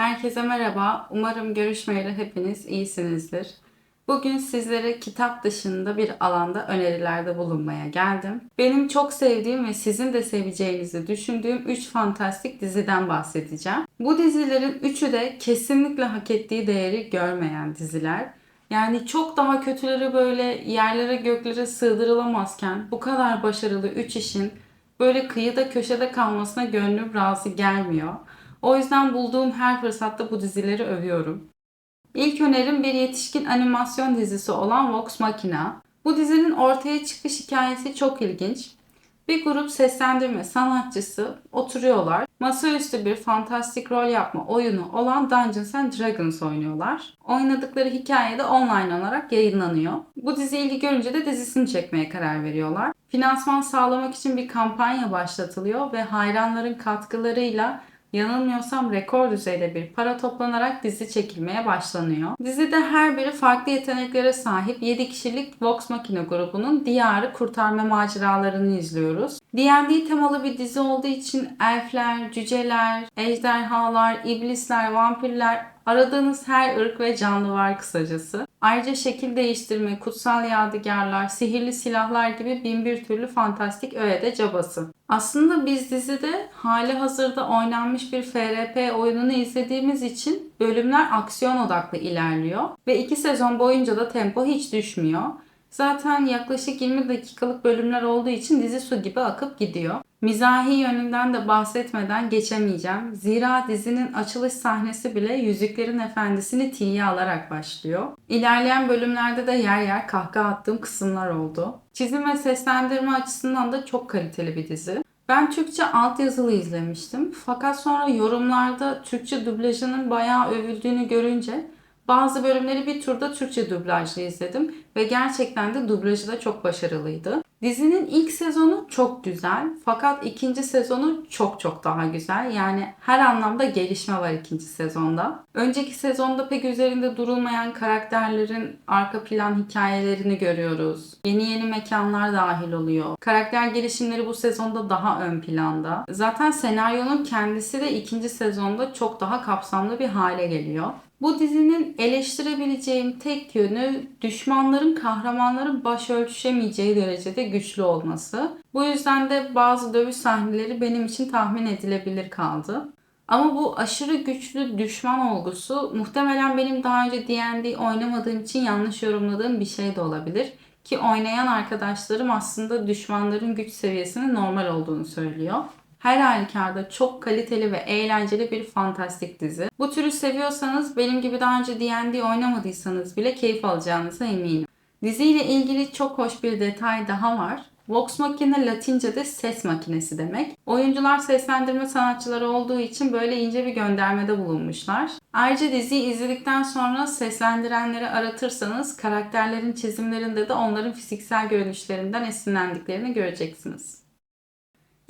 Herkese merhaba. Umarım görüşmeyeli hepiniz iyisinizdir. Bugün sizlere kitap dışında bir alanda önerilerde bulunmaya geldim. Benim çok sevdiğim ve sizin de seveceğinizi düşündüğüm 3 fantastik diziden bahsedeceğim. Bu dizilerin üçü de kesinlikle hak ettiği değeri görmeyen diziler. Yani çok daha kötüleri böyle yerlere göklere sığdırılamazken bu kadar başarılı 3 işin böyle kıyıda köşede kalmasına gönlüm razı gelmiyor. O yüzden bulduğum her fırsatta bu dizileri övüyorum. İlk önerim bir yetişkin animasyon dizisi olan Vox Machina. Bu dizinin ortaya çıkış hikayesi çok ilginç. Bir grup seslendirme sanatçısı oturuyorlar. Masaüstü bir fantastik rol yapma oyunu olan Dungeons and Dragons oynuyorlar. Oynadıkları hikaye de online olarak yayınlanıyor. Bu dizi ilgi görünce de dizisini çekmeye karar veriyorlar. Finansman sağlamak için bir kampanya başlatılıyor ve hayranların katkılarıyla yanılmıyorsam rekor düzeyde bir para toplanarak dizi çekilmeye başlanıyor. Dizide her biri farklı yeteneklere sahip 7 kişilik Vox Machina grubunun diyarı kurtarma maceralarını izliyoruz. D&D temalı bir dizi olduğu için elfler, cüceler, ejderhalar, iblisler, vampirler aradığınız her ırk ve canlı var kısacası. Ayrıca şekil değiştirme, kutsal yadigarlar, sihirli silahlar gibi bin bir türlü fantastik öğede cabası. Aslında biz dizide hali hazırda oynanmış bir FRP oyununu izlediğimiz için bölümler aksiyon odaklı ilerliyor ve iki sezon boyunca da tempo hiç düşmüyor. Zaten yaklaşık 20 dakikalık bölümler olduğu için dizi su gibi akıp gidiyor. Mizahi yönünden de bahsetmeden geçemeyeceğim. Zira dizinin açılış sahnesi bile Yüzüklerin Efendisi'ni tiye alarak başlıyor. İlerleyen bölümlerde de yer yer kahkaha attığım kısımlar oldu. Çizim ve seslendirme açısından da çok kaliteli bir dizi. Ben Türkçe altyazılı izlemiştim. Fakat sonra yorumlarda Türkçe dublajının bayağı övüldüğünü görünce bazı bölümleri bir turda Türkçe dublajlı izledim ve gerçekten de dublajı da çok başarılıydı. Dizinin ilk sezonu çok güzel fakat ikinci sezonu çok çok daha güzel. Yani her anlamda gelişme var ikinci sezonda. Önceki sezonda pek üzerinde durulmayan karakterlerin arka plan hikayelerini görüyoruz. Yeni yeni mekanlar dahil oluyor. Karakter gelişimleri bu sezonda daha ön planda. Zaten senaryonun kendisi de ikinci sezonda çok daha kapsamlı bir hale geliyor. Bu dizinin eleştirebileceğim tek yönü düşmanların kahramanların baş ölçüşemeyeceği derecede güçlü olması. Bu yüzden de bazı dövüş sahneleri benim için tahmin edilebilir kaldı. Ama bu aşırı güçlü düşman olgusu muhtemelen benim daha önce D&D oynamadığım için yanlış yorumladığım bir şey de olabilir. Ki oynayan arkadaşlarım aslında düşmanların güç seviyesinin normal olduğunu söylüyor. Her halükarda çok kaliteli ve eğlenceli bir fantastik dizi. Bu türü seviyorsanız benim gibi daha önce D&D oynamadıysanız bile keyif alacağınıza eminim. Diziyle ilgili çok hoş bir detay daha var. Vox Machina Latince'de ses makinesi demek. Oyuncular seslendirme sanatçıları olduğu için böyle ince bir göndermede bulunmuşlar. Ayrıca diziyi izledikten sonra seslendirenleri aratırsanız karakterlerin çizimlerinde de onların fiziksel görünüşlerinden esinlendiklerini göreceksiniz.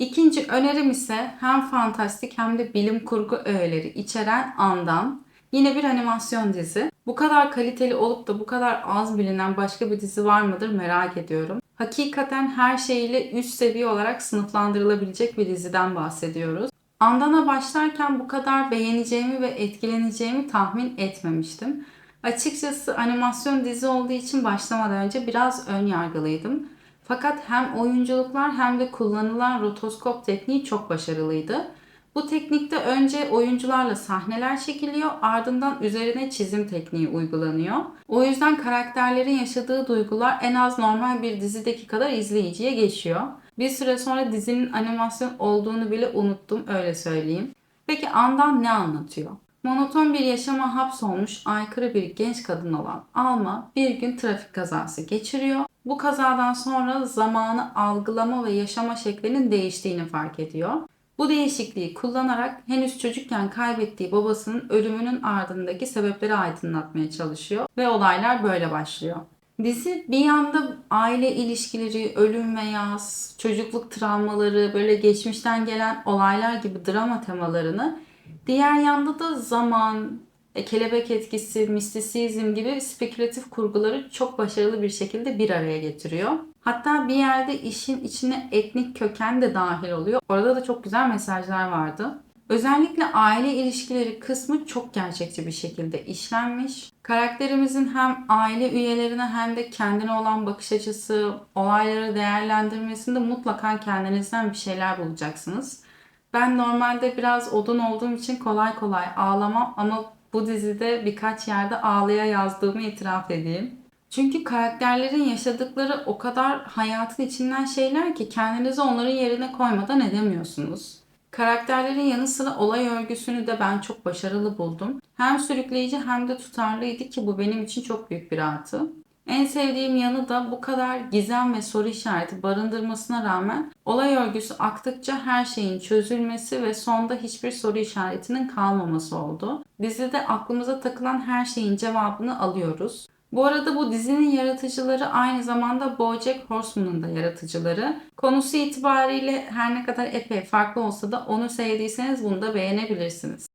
İkinci önerim ise hem fantastik hem de bilim kurgu öğeleri içeren Andan. Yine bir animasyon dizi. Bu kadar kaliteli olup da bu kadar az bilinen başka bir dizi var mıdır merak ediyorum. Hakikaten her şeyiyle üst seviye olarak sınıflandırılabilecek bir diziden bahsediyoruz. Andan'a başlarken bu kadar beğeneceğimi ve etkileneceğimi tahmin etmemiştim. Açıkçası animasyon dizi olduğu için başlamadan önce biraz ön yargılıydım. Fakat hem oyunculuklar hem de kullanılan rotoskop tekniği çok başarılıydı. Bu teknikte önce oyuncularla sahneler çekiliyor, ardından üzerine çizim tekniği uygulanıyor. O yüzden karakterlerin yaşadığı duygular en az normal bir dizideki kadar izleyiciye geçiyor. Bir süre sonra dizinin animasyon olduğunu bile unuttum öyle söyleyeyim. Peki Andan ne anlatıyor? Monoton bir yaşama hapsolmuş aykırı bir genç kadın olan Alma bir gün trafik kazası geçiriyor. Bu kazadan sonra zamanı algılama ve yaşama şeklinin değiştiğini fark ediyor. Bu değişikliği kullanarak henüz çocukken kaybettiği babasının ölümünün ardındaki sebepleri aydınlatmaya çalışıyor ve olaylar böyle başlıyor. Dizi bir yanda aile ilişkileri, ölüm ve yaz, çocukluk travmaları, böyle geçmişten gelen olaylar gibi drama temalarını diğer yanda da zaman, e, kelebek etkisi, mistisizm gibi spekülatif kurguları çok başarılı bir şekilde bir araya getiriyor. Hatta bir yerde işin içine etnik köken de dahil oluyor. Orada da çok güzel mesajlar vardı. Özellikle aile ilişkileri kısmı çok gerçekçi bir şekilde işlenmiş. Karakterimizin hem aile üyelerine hem de kendine olan bakış açısı, olayları değerlendirmesinde mutlaka kendinizden bir şeyler bulacaksınız. Ben normalde biraz odun olduğum için kolay kolay ağlamam ama bu dizide birkaç yerde ağlaya yazdığımı itiraf edeyim. Çünkü karakterlerin yaşadıkları o kadar hayatın içinden şeyler ki kendinizi onların yerine koymadan edemiyorsunuz. Karakterlerin yanı sıra olay örgüsünü de ben çok başarılı buldum. Hem sürükleyici hem de tutarlıydı ki bu benim için çok büyük bir artı. En sevdiğim yanı da bu kadar gizem ve soru işareti barındırmasına rağmen olay örgüsü aktıkça her şeyin çözülmesi ve sonda hiçbir soru işaretinin kalmaması oldu. Dizide aklımıza takılan her şeyin cevabını alıyoruz. Bu arada bu dizinin yaratıcıları aynı zamanda BoJack Horseman'ın da yaratıcıları. Konusu itibariyle her ne kadar epey farklı olsa da onu sevdiyseniz bunu da beğenebilirsiniz.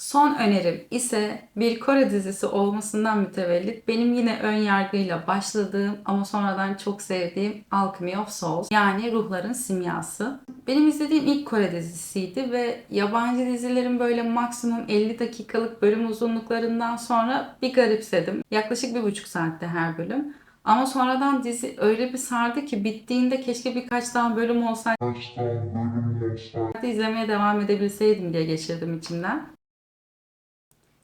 Son önerim ise bir Kore dizisi olmasından mütevellit benim yine ön yargıyla başladığım ama sonradan çok sevdiğim Alchemy of Souls yani Ruhların Simyası. Benim izlediğim ilk Kore dizisiydi ve yabancı dizilerin böyle maksimum 50 dakikalık bölüm uzunluklarından sonra bir garipsedim. Yaklaşık bir buçuk saatte her bölüm. Ama sonradan dizi öyle bir sardı ki bittiğinde keşke birkaç daha bölüm olsaydı Kaç tane bölüm olsaydı izlemeye devam edebilseydim diye geçirdim içimden.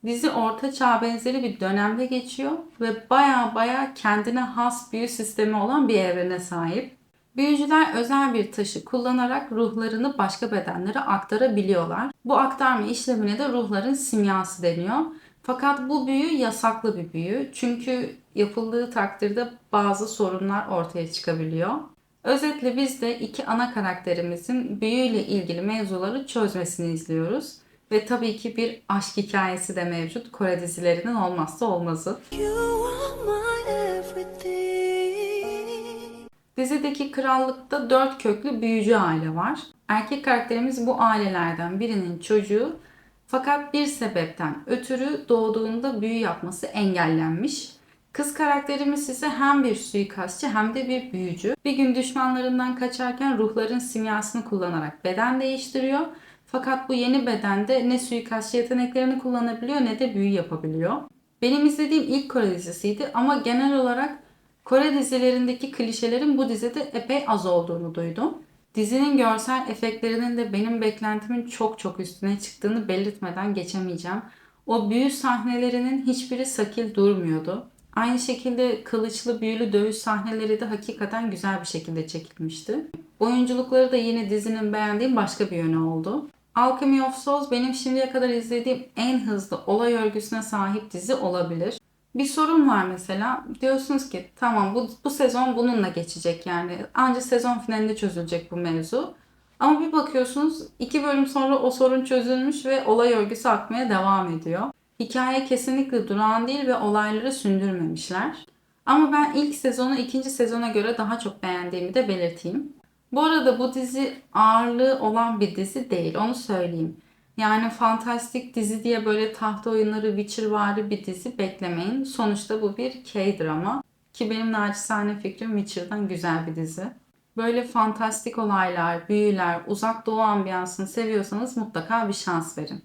Dizi orta çağ benzeri bir dönemde geçiyor ve baya baya kendine has büyü sistemi olan bir evrene sahip. Büyücüler özel bir taşı kullanarak ruhlarını başka bedenlere aktarabiliyorlar. Bu aktarma işlemine de ruhların simyası deniyor. Fakat bu büyü yasaklı bir büyü. Çünkü yapıldığı takdirde bazı sorunlar ortaya çıkabiliyor. Özetle biz de iki ana karakterimizin büyüyle ilgili mevzuları çözmesini izliyoruz. Ve tabii ki bir aşk hikayesi de mevcut. Kore dizilerinin olmazsa olmazı. Dizideki krallıkta dört köklü büyücü aile var. Erkek karakterimiz bu ailelerden birinin çocuğu. Fakat bir sebepten ötürü doğduğunda büyü yapması engellenmiş. Kız karakterimiz ise hem bir suikastçı hem de bir büyücü. Bir gün düşmanlarından kaçarken ruhların simyasını kullanarak beden değiştiriyor. Fakat bu yeni bedende ne suikastçı yeteneklerini kullanabiliyor ne de büyü yapabiliyor. Benim izlediğim ilk Kore dizisiydi ama genel olarak Kore dizilerindeki klişelerin bu dizide epey az olduğunu duydum. Dizinin görsel efektlerinin de benim beklentimin çok çok üstüne çıktığını belirtmeden geçemeyeceğim. O büyü sahnelerinin hiçbiri sakil durmuyordu. Aynı şekilde kılıçlı büyülü dövüş sahneleri de hakikaten güzel bir şekilde çekilmişti. Oyunculukları da yine dizinin beğendiğim başka bir yönü oldu. Alchemy of Souls benim şimdiye kadar izlediğim en hızlı olay örgüsüne sahip dizi olabilir. Bir sorun var mesela. Diyorsunuz ki tamam bu, bu sezon bununla geçecek yani. Ancak sezon finalinde çözülecek bu mevzu. Ama bir bakıyorsunuz iki bölüm sonra o sorun çözülmüş ve olay örgüsü akmaya devam ediyor. Hikaye kesinlikle durağan değil ve olayları sündürmemişler. Ama ben ilk sezonu ikinci sezona göre daha çok beğendiğimi de belirteyim. Bu arada bu dizi ağırlığı olan bir dizi değil onu söyleyeyim. Yani fantastik dizi diye böyle tahta oyunları Witcher bir dizi beklemeyin. Sonuçta bu bir K-drama. Ki benim naçizane fikrim Witcher'dan güzel bir dizi. Böyle fantastik olaylar, büyüler, uzak doğu ambiyansını seviyorsanız mutlaka bir şans verin.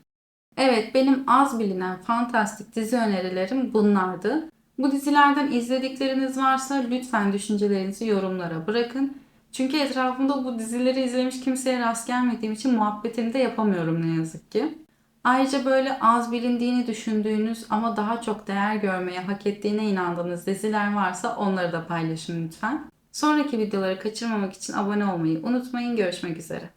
Evet benim az bilinen fantastik dizi önerilerim bunlardı. Bu dizilerden izledikleriniz varsa lütfen düşüncelerinizi yorumlara bırakın. Çünkü etrafımda bu dizileri izlemiş kimseye rast gelmediğim için muhabbetini de yapamıyorum ne yazık ki. Ayrıca böyle az bilindiğini düşündüğünüz ama daha çok değer görmeye hak ettiğine inandığınız diziler varsa onları da paylaşın lütfen. Sonraki videoları kaçırmamak için abone olmayı unutmayın. Görüşmek üzere.